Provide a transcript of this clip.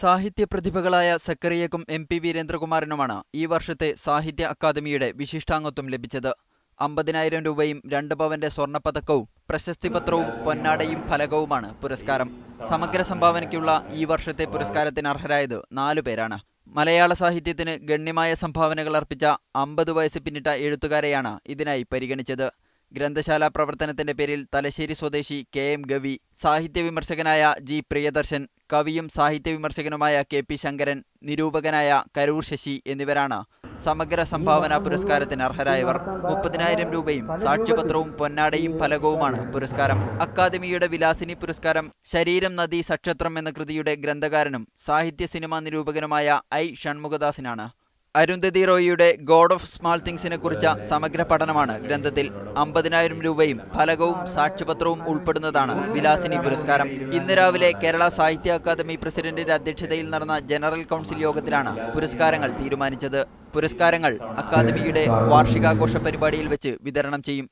സാഹിത്യ പ്രതിഭകളായ സക്കറിയക്കും M P വീരേന്ദ്രകുമാറിനുമാണ് ഈ വർഷത്തെ സാഹിത്യ അക്കാദമിയുടെ വിശിഷ്ടാംഗത്വം ലഭിച്ചത്. അമ്പതിനായിരം രൂപയും രണ്ട് പവന്റെ സ്വർണപ്പതക്കവും പ്രശസ്തിപത്രവും പൊന്നാടയും ഫലകവുമാണ് പുരസ്കാരം. സമഗ്ര സംഭാവനയ്ക്കുള്ള ഈ വർഷത്തെ പുരസ്കാരത്തിന് അർഹരായത് നാലു പേരാണ്. മലയാള സാഹിത്യത്തിന് ഗണ്യമായ സംഭാവനകൾ അർപ്പിച്ച അമ്പത് വയസ്സ് പിന്നിട്ട എഴുത്തുകാരെയാണ് ഇതിനായി പരിഗണിച്ചത്. ഗ്രന്ഥശാല പ്രവർത്തനത്തിന്റെ പേരിൽ തലശ്ശേരി സ്വദേശി കെ എം ഗവി സാഹിത്യ വിമർശകനായ ജി പ്രിയദർശൻ കവിയും സാഹിത്യ വിമർശകനുമായ കെ പി ശങ്കരൻ നിരൂപകനായ കരൂർ ശശി എന്നിവരാണ് സമഗ്ര സംഭാവന പുരസ്കാരത്തിന് അർഹരായവർ. മുപ്പതിനായിരം രൂപയും സാക്ഷ്യപത്രവും പൊന്നാടയും ഫലകവുമാണ് പുരസ്കാരം. അക്കാദമിയുടെ വിലാസിനി പുരസ്കാരം ശരീരം നദി സക്ഷത്രം എന്ന കൃതിയുടെ ഗ്രന്ഥകാരനും സാഹിത്യ സിനിമാ നിരൂപകനുമായ ഐ ഷൺമുഖദാസിനാണ്. അരുന്ധതി റോയിയുടെ ഗോഡ് ഓഫ് സ്മാൾ തിങ്സിനെ കുറിച്ച സമഗ്ര പഠനമാണ് ഗ്രന്ഥത്തിൽ അമ്പതിനായിരം രൂപയും ഫലകവും സാക്ഷ്യപത്രവും ഉൾപ്പെടുന്നതാണ് വിലാസിനി പുരസ്കാരം. ഇന്ന് രാവിലെ കേരള സാഹിത്യ അക്കാദമി പ്രസിഡന്റിന്റെ അധ്യക്ഷതയിൽ നടന്ന ജനറൽ കൗൺസിൽ യോഗത്തിലാണ് പുരസ്കാരങ്ങൾ തീരുമാനിച്ചത്. പുരസ്കാരങ്ങൾ അക്കാദമിയുടെ വാർഷികാഘോഷ പരിപാടിയിൽ വെച്ച് വിതരണം ചെയ്യും.